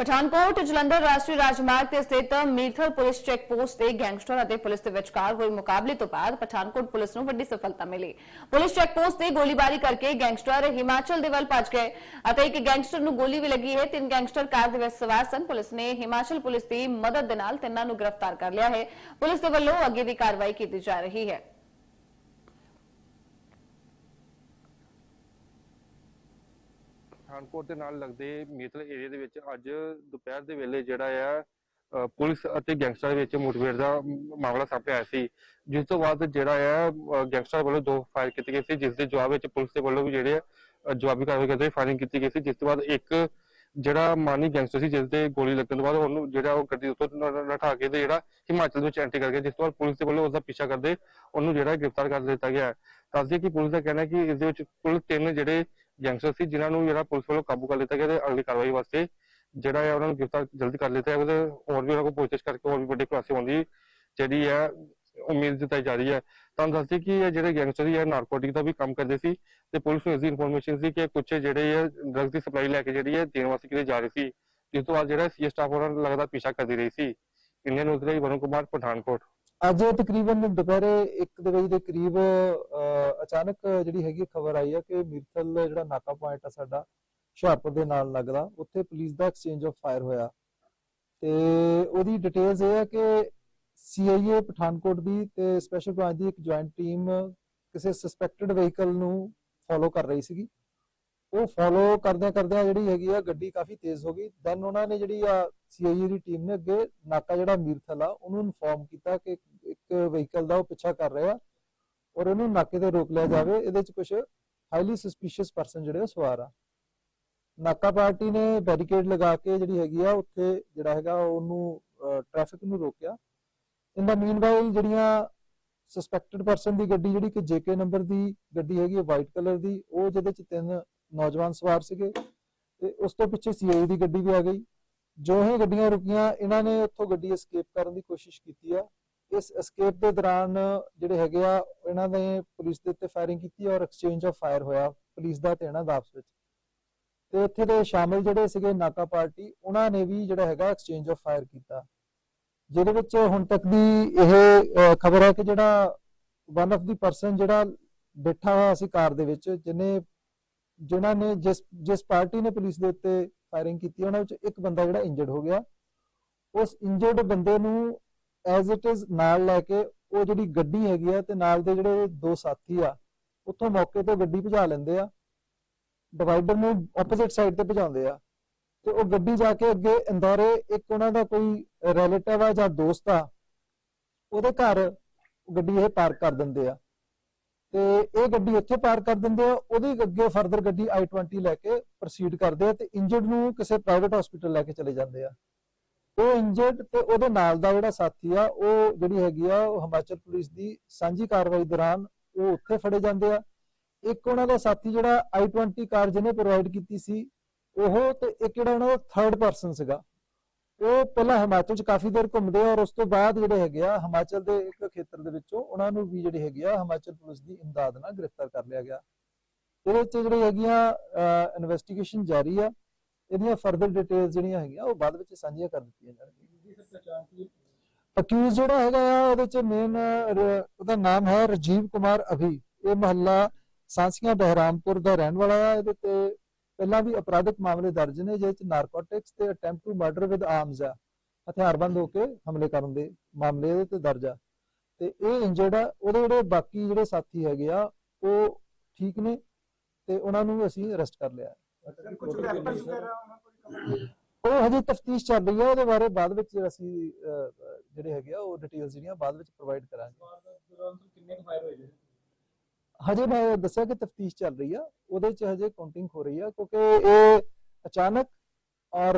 ਪਠਾਨਕੋਟ, ਜਲੰਧਰ ਰਾਸ਼ਟਰੀ ਰਾਜਮਾਰਗ ਤੇ ਸਥਿਤ ਮੀਰਥਲ ਪੁਲਿਸ ਚੈੱਕ ਪੋਸਟ ਤੇ ਗੈਂਗਸਟਰ ਅਤੇ ਪੁਲਿਸ ਦੇ ਵਿਚਕਾਰ ਹੋਏ ਮੁਕਾਬਲੇ ਤੋਂ ਬਾਅਦ ਪਠਾਨਕੋਟ ਪੁਲਿਸ ਨੂੰ ਵੱਡੀ ਸਫਲਤਾ ਮਿਲੀ। ਪੁਲਿਸ ਚੈੱਕ ਪੋਸਟ ਤੇ ਗੋਲੀਬਾਰੀ ਕਰਕੇ ਗੈਂਗਸਟਰ ਹਿਮਾਚਲ ਦੇ ਵੱਲ ਭੱਜ ਗਏ ਅਤੇ ਇੱਕ ਗੈਂਗਸਟਰ ਨੂੰ ਗੋਲੀ ਵੀ ਲੱਗੀ ਹੈ। ਤਿੰਨ ਗੈਂਗਸਟਰ ਕਾਰ ਦੇ ਵਿੱਚ ਸਵਾਰ ਸਨ। ਪੁਲਿਸ ਨੇ ਹਿਮਾਚਲ ਪੁਲਿਸ ਦੀ ਮਦਦ ਦੇ ਨਾਲ ਤਿੰਨਾਂ ਨੂੰ ਗ੍ਰਿਫਤਾਰ ਕਰ ਲਿਆ ਹੈ। ਪੁਲਿਸ ਦੇ ਵੱਲੋਂ ਅੱਗੇ ਦੀ ਕਾਰਵਾਈ ਕੀਤੀ ਜਾ ਰਹੀ ਹੈ। ਪਠਾਨਕੋਟ ਦੇ ਨਾਲ ਲੱਗਦੇ ਮੀਤਲ ਏਰੀਆ ਦੇ ਵਿੱਚ ਅੱਜ ਦੁਪਹਿਰ ਦੇ ਵੇਲੇ ਜਿਹੜਾ ਆ ਪੁਲਿਸ ਅਤੇ ਗੈਂਗਸਟਰ ਵਿੱਚ ਮੁਠਭੇੜ ਦਾ ਮਾਮਲਾ ਸਾਹਮਣੇ ਆਇਆ ਸੀ। ਜਿਸ ਤੋਂ ਬਾਅਦ ਜਿਹੜਾ ਆ ਗੈਂਗਸਟਰ ਵੱਲੋਂ ਦੋ ਫਾਇਰ ਕੀਤੇ ਗਏ ਸੀ, ਜਿਸ ਦੇ ਜਵਾਬ ਵਿੱਚ ਪੁਲਿਸ ਦੇ ਵੱਲੋਂ ਵੀ ਜਿਹੜੇ ਜਵਾਬੀ ਕਾਰਵਾਈ ਕਰਦੇ ਫਾਇਰਿੰਗ ਕੀਤੀ ਗਈ ਸੀ। ਜਿਸ ਤੋਂ ਬਾਅਦ ਇੱਕ ਜਿਹੜਾ ਮਾਨੀ ਗੈਂਗਸਟਰ ਸੀ, ਜਿਸ ਦੇ ਗੋਲੀ ਲੱਗਣ ਤੋਂ ਬਾਅਦ ਉਹਨੂੰ ਜਿਹੜਾ ਉਹ ਗੱਡੀ ਉੱਤੋਂ ਨ- ਨਠਾ ਕੇ ਤੇ ਜਿਹੜਾ ਹਿਮਾਚਲ ਵਿੱਚ ਐਂਟਰੀ ਕਰ ਗਿਆ ਜਿਸ ਤੋਂ ਬਾਅਦ ਪੁਲਿਸ ਦੇ ਵੱਲੋਂ ਉਸ ਦਾ ਪਿੱਛਾ ਕਰਦੇ ਉਹਨੂੰ ਜਿਹੜਾ ਗ੍ਰਿਫਤਾਰ ਕਰ ਦਿੱਤਾ ਗਿਆ। ਹੈ ਦੱਸਦੇ ਕਿ ਪੁਲਿਸ ਦਾ ਕਹਿਣਾ ਹੈ ਕਿ ਇਸ ਦੇ ਵਿੱਚ ਕੁੱਲ ਤਿੰਨ ਜਿਹੜੇ ਗੈਂਗਸਟਰ ਸੀ, ਜਿਨ੍ਹਾਂ ਨੂੰ ਜਿਹੜਾ ਪੁਲਿਸ ਵੱਲੋਂ ਕਾਬੂ ਕਰ ਲਿੱਤਾ ਗਿਆ ਤੇ ਅਗਲੀ ਕਾਰਵਾਈ ਵਾਸਤੇ ਜਿਹੜਾ ਹੈ ਉਹਨਾਂ ਨੂੰ ਗ੍ਰਿਫਤਾਰ ਜਲਦੀ ਕਰ ਲਿੱਤਾ ਹੈ ਤੇ ਹੋਰ ਵੀ ਉਹਨਾਂ ਕੋਲ ਪੁੱਛਗਿੱਛ ਕਰਕੇ ਹੋਰ ਵੀ ਵੱਡੇ ਖੁਲਾਸੇ ਹੋਣ ਦੀ ਜਿਹੜੀ ਹੈ ਉਮੀਦ ਜਤਾਈ ਜਾ ਰਹੀ ਹੈ। ਤੁਹਾਨੂੰ ਦੱਸਦੇ ਕਿ ਇਹ ਜਿਹੜੇ ਗੈਂਗਸਟਰ ਸੀ ਨਾਰਕੋਟਿਕ ਦਾ ਵੀ ਕੰਮ ਕਰਦੇ ਸੀ ਤੇ ਪੁਲਿਸ ਨੂੰ ਇਸ ਦੀ ਇਨਫੋਰਮੇਸ਼ਨ ਸੀ ਕਿ ਕੁਝ ਜਿਹੜੇ ਹੈ ਡਰੱਗ ਦੀ ਸਪਲਾਈ ਲੈ ਕੇ ਜਿਹੜੀ ਹੈ ਦੇਣ ਵਾਸਤੇ ਕਿਤੇ ਜਾ ਰਹੀ ਸੀ। ਜਿਸ ਤੋਂ ਬਾਅਦ ਜਿਹੜਾ ਸੀ ਸਟਾਫ ਉਹਨਾਂ ਲਗਾਤਾਰ ਪਿੱਛਾ ਕਰਦੀ ਰਹੀ ਸੀ। Indian news Varun Kumar, Pathankot. ਅੱਜ ਤਕਰੀਬਨ ਦੁਪਹਿਰੇ 1 ਵਜੇ ਦੇ ਕਰੀਬ ਅਚਾਨਕ ਜਿਹੜੀ ਹੈਗੀ ਖਬਰ ਆਈ ਹੈ ਕਿ ਮਿਰਥਲ ਜਿਹੜਾ ਨਾਕਾ ਪੁਆਇੰਟ ਆ ਸਾਡਾ, ਹੁਸ਼ਿਆਰਪੁਰ ਦੇ ਨਾਲ ਲੱਗਦਾ, ਉੱਥੇ ਪੁਲਿਸ ਦਾ ਐਕਸਚੇਂਜ ਆਫ ਫਾਇਰ ਹੋਇਆ। ਤੇ ਉਹਦੀ ਡਿਟੇਲਸ ਇਹ ਹੈ ਕਿ ਸੀਆਈਏ ਪਠਾਨਕੋਟ ਦੀ ਤੇ ਸਪੈਸ਼ਲ ਬ੍ਰਾਂਚ ਦੀ ਇੱਕ ਜੁਆਇੰਟ ਟੀਮ ਕਿਸੇ ਸਸਪੈਕਟਡ ਵਹੀਕਲ ਨੂੰ ਫੋਲੋ ਕਰ ਰਹੀ ਸੀਗੀ। ਉਹ ਫੋਲੋ ਕਰਦਿਆਂ ਕਰਦਿਆਂ ਜਿਹੜੀ ਹੈਗੀ ਆ ਗੱਡੀ ਕਾਫੀ ਤੇਜ਼ ਹੋ ਗਈ। ਦੈਨ ਉਹਨਾਂ ਨੇ ਜਿਹੜੀ ਆ ਸੀਆਈਏ ਦੀ ਟੀਮ ਨੇ ਅੱਗੇ ਨਾਕਾ ਜਿਹੜਾ ਮੀਰਥਲ, ਉਹਨੂੰ ਇਨਫੋਰਮ ਕੀਤਾ ਕਿ ਇੱਕ ਵਹੀਕਲ ਦਾ ਉਹ ਪਿੱਛਾ ਕਰ ਰਿਹਾ ਔਰ ਉਹਨੂੰ ਨਾਕੇ ਤੇ ਰੋਕ ਲਿਆ ਜਾਵੇ। ਇਹਦੇ ਚ ਕੁਝ ਹਾਈਲੀ ਸਸਪੀਸ਼ੀਅਸ ਪਰਸਨ ਜਿਹੜੇ ਸਵਾਰ ਆ। ਨਾਕਾ ਪਾਰਟੀ ਨੇ ਬੈਰੀਕੇਡ ਲਗਾ ਕੇ ਜਿਹੜੀ ਹੈਗੀ ਆ, ਉੱਥੇ ਜਿਹੜਾ ਹੈਗਾ ਉਹਨੂੰ ਟ੍ਰੈਫਿਕ ਨੂੰ ਰੋਕਿਆ। ਇਨ ਦਾ ਮੀਨਵਾਈਲ ਜਿਹੜੀਆਂ ਸਸਪੈਕਟਡ ਪਰਸਨ ਦੀ ਗੱਡੀ ਜਿਹੜੀ ਕਿ ਜੇਕੇ ਨੰਬਰ ਦੀ ਗੱਡੀ ਹੈਗੀ ਹੈ ਵਾਈਟ ਕਲਰ ਦੀ, ਉਹ ਜਿਹਦੇ ਚ ਤਿੰਨ ਨੌਜਵਾਨ ਸਵਾਰ ਸੀਗੇ ਤੇ ਉਸ ਤੋਂ ਪਿੱਛੇ ਸੀਆਈ ਦੀ ਗੱਡੀ ਵੀ ਆ ਗਈ। ਜੋ ਇਹ ਗੱਡੀਆਂ ਰੁਕੀਆਂ, ਇਹਨਾਂ ਨੇ ਉੱਥੋਂ ਗੱਡੀ ਐਸਕੇਪ ਕਰਨ ਦੀ ਕੋਸ਼ਿਸ਼ ਕੀਤੀ ਆ। ਇਸ ਐਸਕੇਪ ਦੇ ਦੌਰਾਨ ਜਿਹੜੇ ਹੈਗੇ ਆ, ਇਹਨਾਂ ਨੇ ਪੁਲਿਸ ਦੇ ਉੱਤੇ ਫਾਇਰਿੰਗ ਕੀਤੀ ਔਰ ਐਕਸਚੇਂਜ ਆਫ ਫਾਇਰ ਹੋਇਆ ਪੁਲਿਸ ਦਾ ਤੇ ਇਹਨਾਂ ਦਾ ਆਪਸ ਵਿੱਚ। ਤੇ ਉੱਥੇ ਦੇ ਸ਼ਾਮਿਲ ਜਿਹੜੇ ਸੀਗੇ ਨਾਕਾ ਪਾਰਟੀ, ਉਹਨਾਂ ਨੇ ਵੀ ਜਿਹੜਾ ਹੈਗਾ ਐਕਸਚੇਂਜ ਆਫ ਫਾਇਰ ਕੀਤਾ। ਜਿਹਦੇ ਵਿੱਚ ਹੁਣ ਤੱਕ ਦੀ ਇਹ ਖਬਰ ਹੈ ਕਿ ਜਿਹੜਾ ਵਨ ਆਫ ਦੀ ਪਰਸਨ ਜਿਹੜਾ ਬੈਠਾ ਹੋਇਆ ਸੀ ਕਾਰ ਦੇ ਵਿੱਚ, ਜਿਹਨੇ ਜਿਨ੍ਹਾਂ ਨੇ ਜਿਸ ਜਿਸ ਪਾਰਟੀ ਨੇ ਪੁਲਿਸ ਦੇ ਉੱਤੇ ਫਾਇਰਿੰਗ ਕੀਤੀ, ਉਹਨਾਂ ਵਿੱਚ ਇੱਕ ਬੰਦਾ ਜਿਹੜਾ ਇੰਜਰਡ ਹੋ ਗਿਆ। ਉਸ ਇੰਜਰਡ ਬੰਦੇ ਨੂੰ ਐਜ਼ ਇਟ ਇਜ਼ ਨਾਲ ਲੈ ਕੇ ਉਹ ਜਿਹੜੀ ਗੱਡੀ ਹੈਗੀ ਆ ਤੇ ਨਾਲ ਦੇ ਜਿਹੜੇ ਦੋ ਸਾਥੀ ਆ, ਉੱਥੋਂ ਮੌਕੇ ਤੋਂ ਗੱਡੀ ਭਜਾ ਲੈਂਦੇ ਆ। ਡਿਵਾਈਡਰ ਨੂੰ ਆਪੋਜ਼ਿਟ ਸਾਈਡ ਤੇ ਭਜਾਉਂਦੇ ਆ। ਤੇ ਉਹ ਗੱਡੀ ਜਾ ਕੇ ਅੱਗੇ ਇੰਦੌਰੇ ਇੱਕ ਉਹਨਾਂ ਦਾ ਕੋਈ ਰਿਲੇਟਿਵ ਆ ਜਾਂ ਦੋਸਤ ਆ, ਉਹਦੇ ਘਰ ਗੱਡੀ ਇਹ ਪਾਰਕ ਕਰ ਦਿੰਦੇ ਆ। ਤੇ ਇਹ ਗੱਡੀ ਉੱਥੇ ਪਾਰਕ ਕਰ ਦਿੰਦੇ ਆ, ਉਹਦੀ ਅੱਗੇ ਫਰਦਰ ਗੱਡੀ i20 ਲੈ ਕੇ ਪ੍ਰੋਸੀਡ ਕਰਦੇ ਆ ਤੇ ਇੰਜਰਡ ਨੂੰ ਕਿਸੇ ਪ੍ਰਾਈਵੇਟ ਹਸਪੀਟਲ ਲੈ ਕੇ ਚਲੇ ਜਾਂਦੇ ਆ। ਉਹ ਇੰਜਰਡ ਤੇ ਉਹਦੇ ਨਾਲ ਦਾ ਜਿਹੜਾ ਸਾਥੀ ਆ, ਉਹ ਜਿਹੜੀ ਹੈਗੀ ਆ, ਉਹ ਹਿਮਾਚਲ ਪੁਲਿਸ ਦੀ ਸਾਂਝੀ ਕਾਰਵਾਈ ਦੌਰਾਨ ਉਹ ਉੱਥੇ ਫੜੇ ਜਾਂਦੇ ਆ। ਇੱਕ ਉਹਨਾਂ ਦਾ ਸਾਥੀ ਜਿਹੜਾ i20 ਕਾਰ ਜਿਹਨੇ ਪ੍ਰੋਵਾਈਡ ਕੀਤੀ ਸੀ, ਉਹ ਤੇ ਇੱਕ ਜਿਹੜਾ ਉਹਨਾਂ ਦਾ ਥਰਡ ਪਰਸਨ ਸੀਗਾ। ਉਹ ਪਹਿਲਾਂ ਹਿਮਾਚਲ ਚ ਕਾਫੀ ਦੇਰ ਘੁੰਮਦੇ ਆ ਔਰ ਉਸ ਤੋਂ ਬਾਅਦ ਜਿਹੜੇ ਹੈਗੇ ਆ ਹਿਮਾਚਲ ਦੇ ਇੱਕ ਖੇਤਰ ਦੇ ਵਿੱਚੋਂ ਉਹਨਾਂ ਨੂੰ ਵੀ ਜਿਹੜੀ ਹੈਗੀ ਆ ਹਿਮਾਚਲ ਪੁਲਿਸ ਦੀ ਇਮਦਾਦ ਨਾਲ ਗ੍ਰਿਫਤਾਰ ਕਰ ਲਿਆ ਗਿਆ। ਇਹਦੇ ਵਿੱਚ ਜਿਹੜੀ ਹੈਗੀਆਂ ਇਨਵੈਸਟੀਗੇਸ਼ਨ ਜਾਰੀ ਆ ਇਹਦੀਆਂ ਫਰਦਰ ਡਿਟੇਲਸ ਜਿਹੜੀਆਂ ਹੈਗੀਆਂ ਉਹ ਬਾਅਦ ਵਿੱਚ ਸਾਂਝੀਆਂ ਕਰ ਦਿੱਤੀਆਂ ਜਾਣਗੀਆਂ। ਅਕਿਊਜ਼ ਜਿਹੜਾ ਹੈਗਾ ਆ ਉਹਦੇ ਚ ਮੇਨ ਉਹਦਾ ਨਾਮ ਹੈ ਰਜੀਵ ਕੁਮਾਰ ਅਭੀ। ਇਹ ਮਹੱਲਾ ਸਾਂਸੀਆਂ ਬਹਿਰਾਮਪੁਰ ਦਾ ਰਹਿਣ ਵਾਲਾ ਆ ਇਹਦੇ ਤੇ ਪਹਿਲਾਂ ਵੀ ਅਪਰਾਧਿਕ ਮਾਮਲੇ ਦਰਜ ਨੇ ਜਿਹਦੇ ਚ ਨਾਰਕੋਟਿਕਸ ਤੇ attempt to murder with arms ਆ। ਹਥਿਆਰਬੰਦ ਹੋ ਕੇ ਹਮਲੇ ਕਰਨ ਦੇ ਮਾਮਲੇ ਇਹਦੇ ਤੇ ਦਰਜ ਆ। ਤੇ ਇਹ ਇੰਜਰਡ ਆ ਉਹਦੇ ਜਿਹੜੇ ਬਾਕੀ ਜਿਹੜੇ ਸਾਥੀ ਹੈਗੇ ਆ ਉਹ ਠੀਕ ਨੇ ਤੇ ਉਹਨਾਂ ਨੂੰ ਅਸੀਂ ਅਰੈਸਟ ਕਰ ਲਿਆ। ਉਹ ਹਜੇ ਤਫਤੀਸ਼ ਚੱਲ ਰਹੀ ਹੈ ਉਹਦੇ ਬਾਰੇ ਬਾਅਦ ਵਿੱਚ ਅਸੀਂ ਜਿਹੜੇ ਹੈਗੇ ਆ ਉਹ ਡਿਟੇਲਸ ਜਿਹੜੀਆਂ ਬਾਅਦ ਵਿੱਚ ਪ੍ਰੋਵਾਈਡ ਕਰਾਂਗੇ। ਹਜੇ ਮੈਂ ਦੱਸਿਆ ਕਿ ਤਫਤੀਸ਼ ਚੱਲ ਰਹੀ ਆ। ਉਹਦੇ ਚ ਹਜੇ ਕਾਊਂਟਿੰਗ ਹੋ ਰਹੀ ਆ ਕਿਉਂਕਿ ਇਹ ਅਚਾਨਕ ਔਰ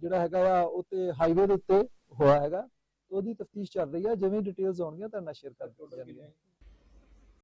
ਜਿਹੜਾ ਹੈਗਾ ਆ ਉਹ ਤੇ ਹਾਈਵੇ ਦੇ ਉੱਤੇ ਹੋਇਆ ਹੈਗਾ ਉਹਦੀ ਤਫਤੀਸ਼ ਚੱਲ ਰਹੀ ਆ ਜਿਵੇਂ ਡਿਟੇਲਸ ਆਉਣਗੀਆਂ ਤਾਂ ਨਾਲ ਸ਼ੇਅਰ ਕਰ ਦਿੱਤੀਆਂ ਜਾਣਗੀਆਂ